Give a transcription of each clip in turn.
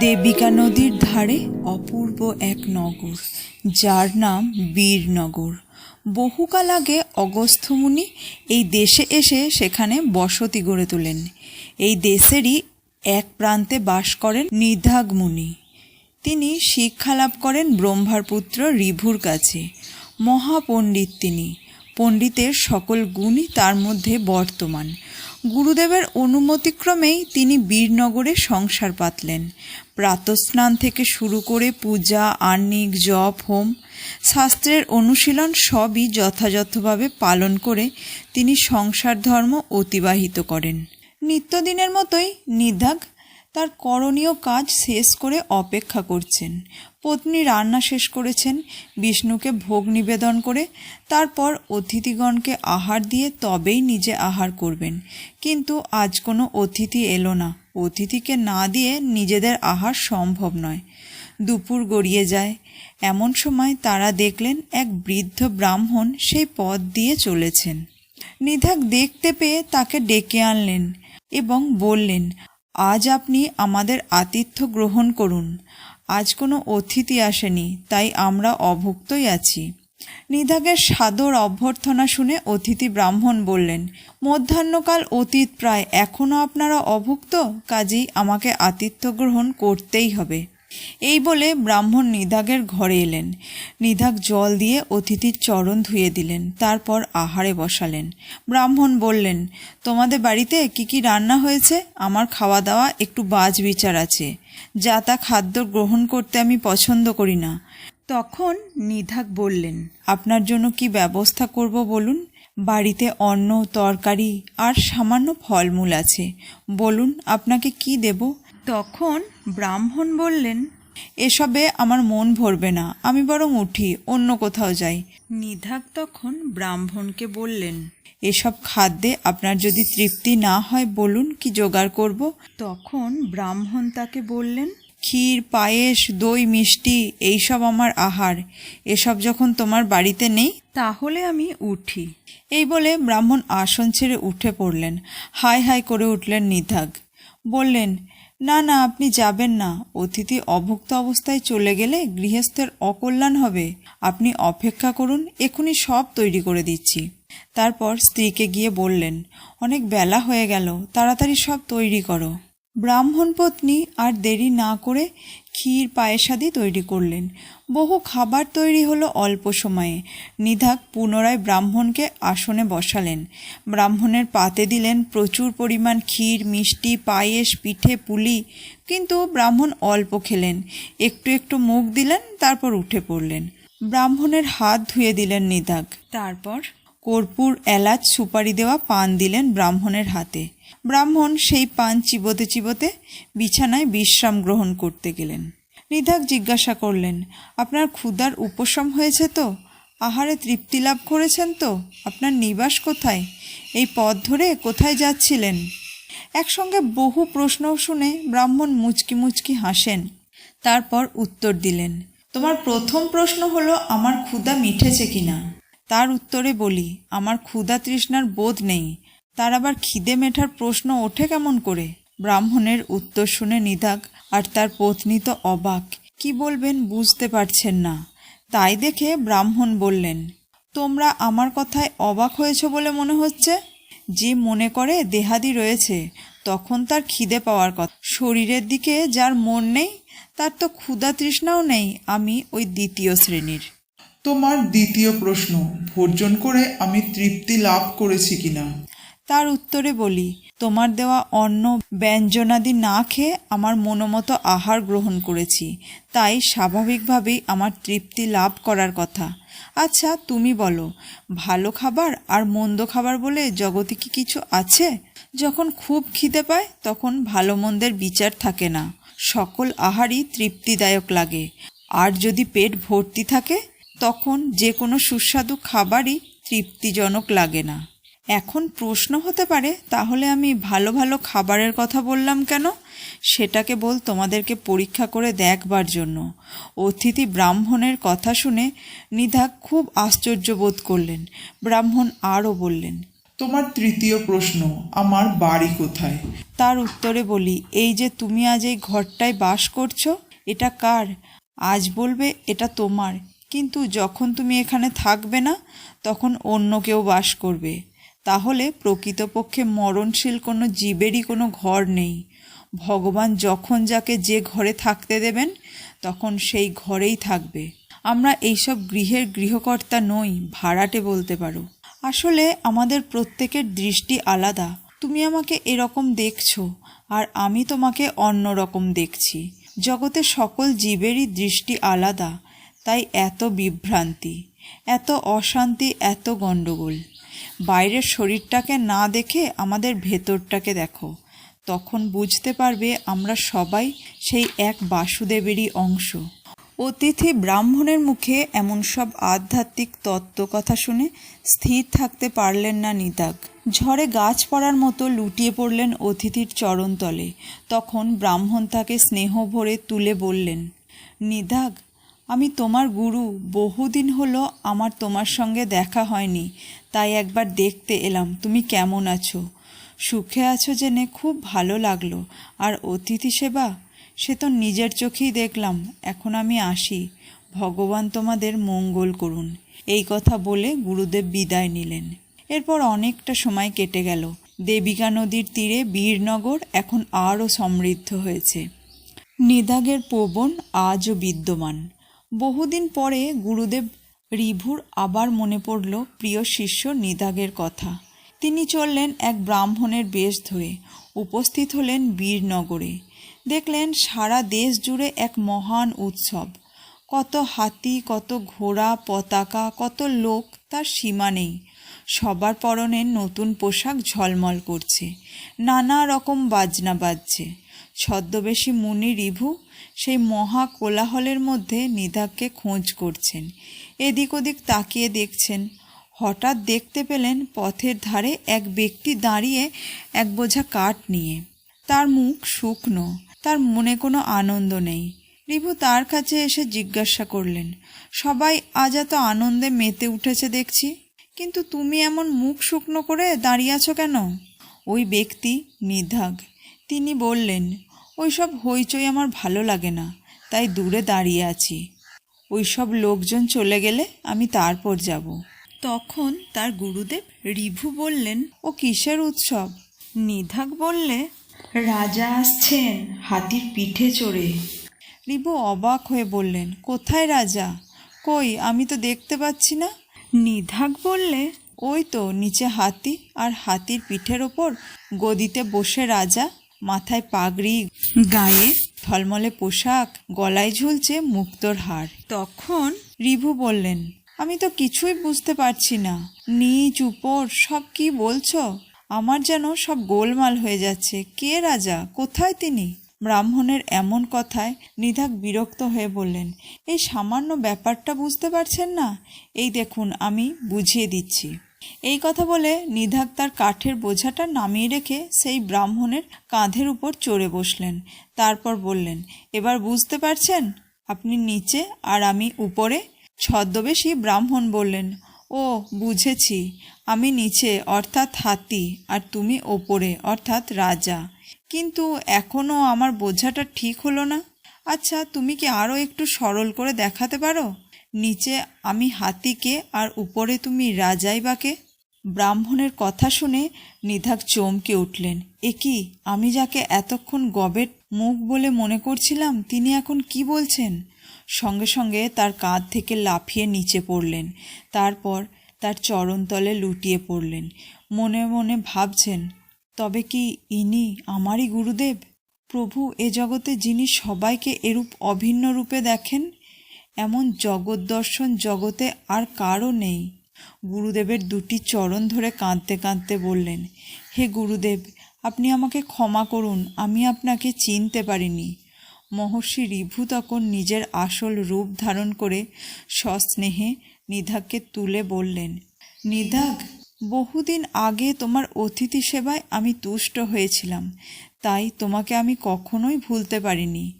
দেবিকা নদীর ধারে অপূর্ব এক নগর, যার নাম বীরনগর। বহুকাল আগে অগস্ত্যমুনি এই দেশে এসে সেখানে বসতি গড়ে তোলেন। এই দেশেরই এক প্রান্তে বাস করেন নিধাগ মুনি তিনি শিক্ষালাভ করেন ব্রহ্মার পুত্র রিভুর কাছে। মহাপণ্ডিত তিনি। পণ্ডিতের সকল গুণই তার মধ্যে বর্তমান। গুরুদেবের অনুমতিক্রমেই তিনি বীরনগরে সংসার পাতলেন। প্রাতস্নান থেকে শুরু করে পূজা আর্নিক জপ, হোম, শাস্ত্রের অনুশীলন সবই যথাযথভাবে পালন করে তিনি সংসার ধর্ম অতিবাহিত করেন। নিত্যদিনের মতোই নিধাগ তার করণীয় কাজ শেষ করে অপেক্ষা করছেন। পত্নী রান্না শেষ করেছেন, বিষ্ণুকে ভোগ নিবেদন করে, তারপর অতিথিগণকে আহার দিয়ে তবেই নিজে আহার করবেন। কিন্তু আজ কোনো অতিথি এলো না। অতিথিকে না দিয়ে নিজেদের আহার সম্ভব নয়। দুপুর গড়িয়ে যায়। এমন সময় তারা দেখলেন এক বৃদ্ধ ব্রাহ্মণ সেই পথ দিয়ে চলেছেন। নিধাক দেখতে পেয়ে তাকে ডেকে আনলেন এবং বললেন, আজ আপনি আমাদের আতিথ্য গ্রহণ করুন। আজ কোনো অতিথি আসেনি, তাই আমরা অভুক্তই আছি। নিধাগের সাদর অভ্যর্থনা শুনে অতিথি ব্রাহ্মণ বললেন, মধ্যাহ্নকাল অতীত প্রায় এখনও আপনারা অভুক্ত? কাজেই আমাকে আতিথ্য গ্রহণ করতেই হবে। এই বলে ব্রাহ্মণ নিধাগের ঘরে এলেন। নিধাগ জল দিয়ে অতিথির চরণ ধুয়ে দিলেন, তারপর আহারে বসালেন। ব্রাহ্মণ বললেন, তোমাদের বাড়িতে কি কি রান্না হয়েছে? আমার খাওয়া দাওয়া একটু বাজ বিচার আছে। যা তা খাদ্য গ্রহণ করতে আমি পছন্দ করি না। তখন নিধাক বললেন, আপনার জন্য কি ব্যবস্থা করব বলুন? বাড়িতে অন্ন, তরকারি আর সামান্য ফলমূল আছে। বলুন, আপনাকে কি দেব? তখন ব্রাহ্মণ বললেন, এসবে আমার মন ভরবে না, আমি বরং উঠি, অন্য কোথাও যাই। নিধাক তখন ব্রাহ্মণকে বললেন, এসব খাদ্যে আপনার যদি তৃপ্তি না হয়, বলুন কি জোগাড় করব? তখন ব্রাহ্মণ তাকে বললেন, ক্ষীর, পায়েস, দই, মিষ্টি, এইসব আমার আহার, এসব যখন তোমার বাড়িতে নেই, তাহলে আমি উঠি। এই বলে ব্রাহ্মণ আসন ছেড়ে উঠে পড়লেন। হাই হাই করে উঠলেন নিধাগ বললেন না না, আপনি যাবেন না। অতিথি অভুক্ত অবস্থায় চলে গেলে গৃহস্থের অকল্যাণ হবে। আপনি অপেক্ষা করুন এখনই সব তৈরি করে দিচ্ছি। তারপর স্ত্রীকে গিয়ে বললেন, অনেক বেলা হয়ে গেল, তাড়াতাড়ি সব তৈরি করো। ব্রাহ্মণ পত্নী আর দেরি না করে ক্ষীর পায়েসাদি তৈরি করলেন। বহু খাবার তৈরি হলো অল্প সময়ে। নিধাক পুনরায় ব্রাহ্মণকে আসনে বসালেন। ব্রাহ্মণের পাতে দিলেন প্রচুর পরিমাণ ক্ষীর, মিষ্টি, পায়েস, পিঠে, পুলি। কিন্তু ব্রাহ্মণ অল্প খেলেন। একটু একটু মুখ দিলেন, তারপর উঠে পড়লেন। ব্রাহ্মণের হাত ধুয়ে দিলেন নিধাক। তারপর কর্পূর এলাচ সুপারি দেওয়া পান দিলেন ব্রাহ্মণের হাতে। ব্রাহ্মণ সেই পান চিবোতে চিবোতে বিছানায় বিশ্রাম গ্রহণ করতে গেলেন। নিধাক জিজ্ঞাসা করলেন, আপনার ক্ষুদার উপশম হয়েছে তো? আহারে তৃপ্তি লাভ করেছেন তো? আপনার নিবাস কোথায়? এই পথ ধরে কোথায় যাচ্ছিলেন? একসঙ্গে বহু প্রশ্ন শুনে ব্রাহ্মণ মুচকি মুচকি হাসেন। তারপর উত্তর দিলেন, তোমার প্রথম প্রশ্ন হলো, আমার ক্ষুধা মিঠেছে কিনা? তার উত্তরে বলি, আমার ক্ষুধা তৃষ্ণার বোধ নেই। তার আবার খিদে মেটার প্রশ্ন ওঠে কেমন করে? ব্রাহ্মণের উত্তর শুনে নিধাক আর তার পত্নী তো অবাক। কি বলবেন বুঝতে পারছেন না। তাই দেখে ব্রাহ্মণ বললেন, তোমরা আমার কথায় অবাক হয়েছ বলে মনে হচ্ছে? যে মনে করে দেহাদি রয়েছে, তখন তার খিদে পাওয়ার কথা। শরীরের দিকে যার মন নেই, তার তো ক্ষুধা তৃষ্ণাও নেই। আমি ওই দ্বিতীয় শ্রেণির। তোমার দ্বিতীয় প্রশ্ন, ভোজন করে আমি তৃপ্তি লাভ করেছি কিনা? তার উত্তরে বলি, তোমার দেওয়া অন্ন ব্যঞ্জনাদি না খেয়ে আমার মনোমতো আহার গ্রহণ করেছি। তাই স্বাভাবিকভাবেই আমার তৃপ্তি লাভ করার কথা। আচ্ছা তুমি বলো, ভালো খাবার আর মন্দ খাবার বলে জগতে কি কিছু আছে? যখন খুব খিদে পায়, তখন ভালো মন্দের বিচার থাকে না। সকল আহারই তৃপ্তিদায়ক লাগে। আর যদি পেট ভর্তি থাকে তখন যে কোনো সুস্বাদু খাবারই তৃপ্তিজনক লাগে না। এখন প্রশ্ন হতে পারে তাহলে আমি ভালো ভালো খাবারের কথা বললাম কেন? সেটা কেবল তোমাদেরকে পরীক্ষা করে দেখবার জন্য। অতিথি ব্রাহ্মণের কথা শুনে নিধা খুব আশ্চর্য বোধ করলেন। ব্রাহ্মণ আরও বললেন তোমার তৃতীয় প্রশ্ন আমার বাড়ি কোথায়? তার উত্তরে বলি এই যে তুমি আজ এই ঘরটায় বাস করছ এটা কার? আজ বলবে এটা তোমার। কিন্তু যখন তুমি এখানে থাকবে না, তখন অন্য কেউ বাস করবে। তাহলে প্রকৃতপক্ষে মরণশীল কোনো জীবেরই কোনো ঘর নেই। ভগবান যখন যাকে যে ঘরে থাকতে দেবেন, তখন সেই ঘরেই থাকবে। আমরা এইসব গৃহের গৃহকর্তা নই, ভাড়াটে বলতে পারো। আসলে আমাদের প্রত্যেকের দৃষ্টি আলাদা। তুমি আমাকে এরকম দেখছ, আর আমি তোমাকে অন্য রকম দেখছি। জগতে সকল জীবেরই দৃষ্টি আলাদা। তাই এত বিভ্রান্তি, এত অশান্তি, এত গণ্ডগোল। বাইরের শরীরটাকে না দেখে আমাদের ভেতরটাকে দেখো। তখন বুঝতে পারবে আমরা সবাই সেই এক বাসুদেবেরই অংশ। অতিথি ব্রাহ্মণের মুখে এমন সব আধ্যাত্মিক তত্ত্ব কথা শুনে স্থির থাকতে পারলেন না নিদাগ ঝড়ে গাছ পড়ার মতো লুটিয়ে পড়লেন অতিথির চরণতলে। তখন ব্রাহ্মণ তাকে স্নেহ ভরে তুলে বললেন নিদাগ আমি তোমার গুরু, বহুদিন হলো আমার তোমার সঙ্গে দেখা হয়নি, তাই একবার দেখতে এলাম, তুমি কেমন আছো? সুখে আছো জেনে খুব ভালো লাগল, আর অতিথি সেবা? সে তো নিজের চোখেই দেখলাম, এখন আমি আসি, ভগবান তোমাদের মঙ্গল করুন। এই কথা বলে গুরুদেব বিদায় নিলেন। এরপর অনেকটা সময় কেটে গেল, দেবিকা নদীর তীরে বীরনগর এখন আরও সমৃদ্ধ হয়েছে। নিদাগের পবন আজও বিদ্যমান। বহুদিন পরে গুরুদেব রিভুর আবার মনে পড়ল প্রিয় শিষ্য নিদাগের কথা। তিনি চললেন এক ব্রাহ্মণের বেশ ধরে, উপস্থিত হলেন বীরনগরে। দেখলেন সারা দেশ জুড়ে এক মহান উৎসব। কত হাতি, কত ঘোড়া, পতাকা, কত লোক, তার সীমা নেই। সবার পরনে নতুন পোশাক ঝলমল করছে। নানা রকম বাজনা বাজছে। ছদ্মবেশী মুনি রিভু সেই মহা কোলাহলের মধ্যে নিধাককে খোঁজ করছেন। এদিক ওদিক তাকিয়ে দেখছেন। হঠাৎ দেখতে পেলেন পথের ধারে এক ব্যক্তি দাঁড়িয়ে এক বোঝা কাঠ নিয়ে। তার মুখ শুকনো, তার মনে কোনো আনন্দ নেই। রিভু তার কাছে এসে জিজ্ঞাসা করলেন, সবাই আজ এত আনন্দে মেতে উঠেছে দেখছি? কিন্তু তুমি এমন মুখ শুকনো করে দাঁড়িয়ে আছো কেন? ওই ব্যক্তি নিধাগ তিনি বললেন, ওইসব হইচই আমার ভালো লাগে না, তাই দূরে দাঁড়িয়ে আছি। ওইসব লোকজন চলে গেলে আমি তারপর যাব। তখন তার গুরুদেব রিভু বললেন, ও কিসের উৎসব? নিধাক বললে, রাজা আসছেন হাতির পিঠে চড়ে। রিভু অবাক হয়ে বললেন, কোথায় রাজা? কই, আমি তো দেখতে পাচ্ছি না। নিধাক বললে, ওই তো নিচে হাতি আর হাতির পিঠের ওপর গদিতে বসে রাজা, মাথায় পাগড়ি, গায়ে ঝলমলে পোশাক, গলায় ঝুলছে মুক্তোর হার। তখন রিভু বললেন, আমি তো কিছুই বুঝতে পারছি না। নিচ, উপর, সব কি বলছো? আমার যেন সব গোলমাল হয়ে যাচ্ছে। কে রাজা? কোথায় তিনি? ব্রাহ্মণের এমন কথায় নিধাক বিরক্ত হয়ে বললেন, এই সামান্য ব্যাপারটা বুঝতে পারছেন না? এই দেখুন, আমি বুঝিয়ে দিচ্ছি। এই কথা বলে নিধাক তার কাঠের বোঝাটা নামিয়ে রেখে সেই ব্রাহ্মণের কাঁধের উপর চড়ে বসলেন। তারপর বললেন, এবার বুঝতে পারছেন? আপনি নিচে আর আমি উপরে? ছদ্মবেশী ব্রাহ্মণ বললেন ও, বুঝেছি। আমি নিচে, অর্থাৎ হাতি, আর তুমি ওপরে, অর্থাৎ রাজা। কিন্তু এখনও আমার বোঝাটা ঠিক হলো না। আচ্ছা তুমি কি আরও একটু সরল করে দেখাতে পারো? নিচে আমি হাতিকে, আর উপরে তুমি রাজাই বাকে ব্রাহ্মণের কথা শুনে নিধাক চমকে উঠলেন। এ কি, আমি যাকে এতক্ষণ গবেট মুখ বলে মনে করছিলাম, তিনি এখন কি বলছেন? সঙ্গে সঙ্গে তার কাঁধ থেকে লাফিয়ে নিচে পড়লেন। তারপর তার চরণতলে লুটিয়ে পড়লেন। মনে মনে ভাবছেন, তবে কি ইনি আমারই গুরুদেব? প্রভু এ জগতে যিনি সবাইকে এরূপ অভিন্ন রূপে দেখেন, এমন জগৎ দর্শন জগতে আর কারও নেই। গুরুদেবের দুটি চরণ ধরে কাঁদতে কাঁদতে বললেন, হে গুরুদেব, আপনি আমাকে ক্ষমা করুন, আমি আপনাকে চিনতে পারিনি। মহর্ষি রিভু তখন নিজের আসল রূপ ধারণ করে সস্নেহে নিধাককে তুলে বললেন, নিধাক, বহুদিন আগে তোমার অতিথি সেবায় আমি তুষ্ট হয়েছিলাম, তাই তোমাকে আমি কখনোই ভুলতে পারিনি।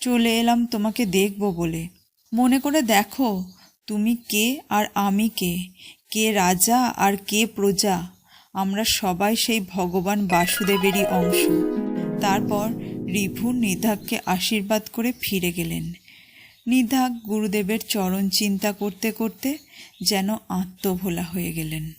চলে এলাম তোমাকে দেখব বলে। মনে করে দেখো, তুমি কে আর আমি কে কে রাজা আর কে প্রজা। আমরা সবাই সেই ভগবান বাসুদেবেরই অংশ। তারপর রিভু নিধাককে আশীর্বাদ করে ফিরে গেলেন। নিধাক গুরুদেবের চরণ চিন্তা করতে করতে যেন আত্মভোলা হয়ে গেলেন।